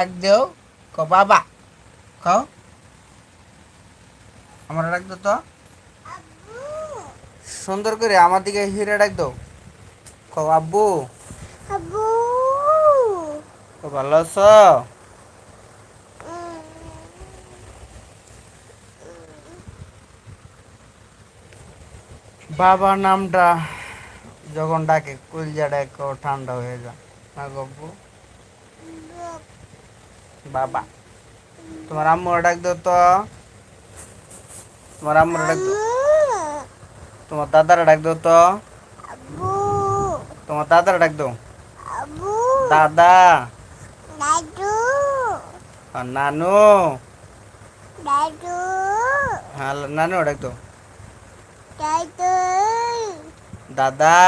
ডাক দেও ক বাবা খাও আমার ডাক দো তো সুন্দর করে আমার দিকে হিরে ডাক দাও। ক আব্বু। আব্বু। ক ভালো আছো? বাবা নামটা যখন ডাকে কুলজা ডাকে ঠান্ডা হয়ে যায় না গব্বু বাবা তোমার আম্মুর ডাক দাও তো তোমার আম্মুর ডাক দাও তোমার দাদারা ডাক দাও তো আব্বু তোমার দাদারা ডাক দাও আব্বু দাদা দাদু আর নানু দাদু হ্যাঁ নানু ডাক দাও দাদু দাদা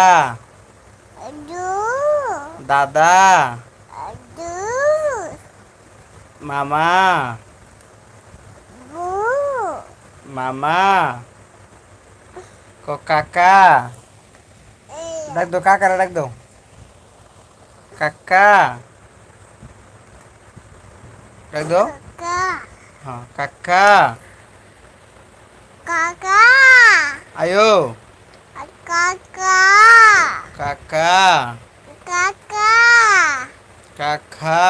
দাদু দাদা দাদু মামা। মামা। ক কাকা। ডাক দাও কাকারা ডাক দাও কাকা। ডাক কাকা। হ্যাঁ কাকা। কাকা। আয়ো। কাকা। কাকা। কাকা। কাকা।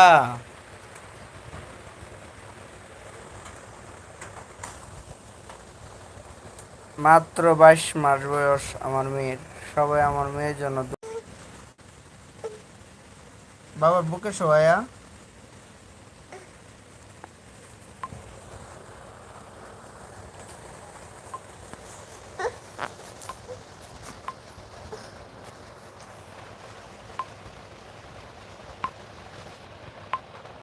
মাত্র বাইশ মাস বয়স আমার মেয়ের। সবাই আমার মেয়ের জন্য বাবার বুকে সবাইয়া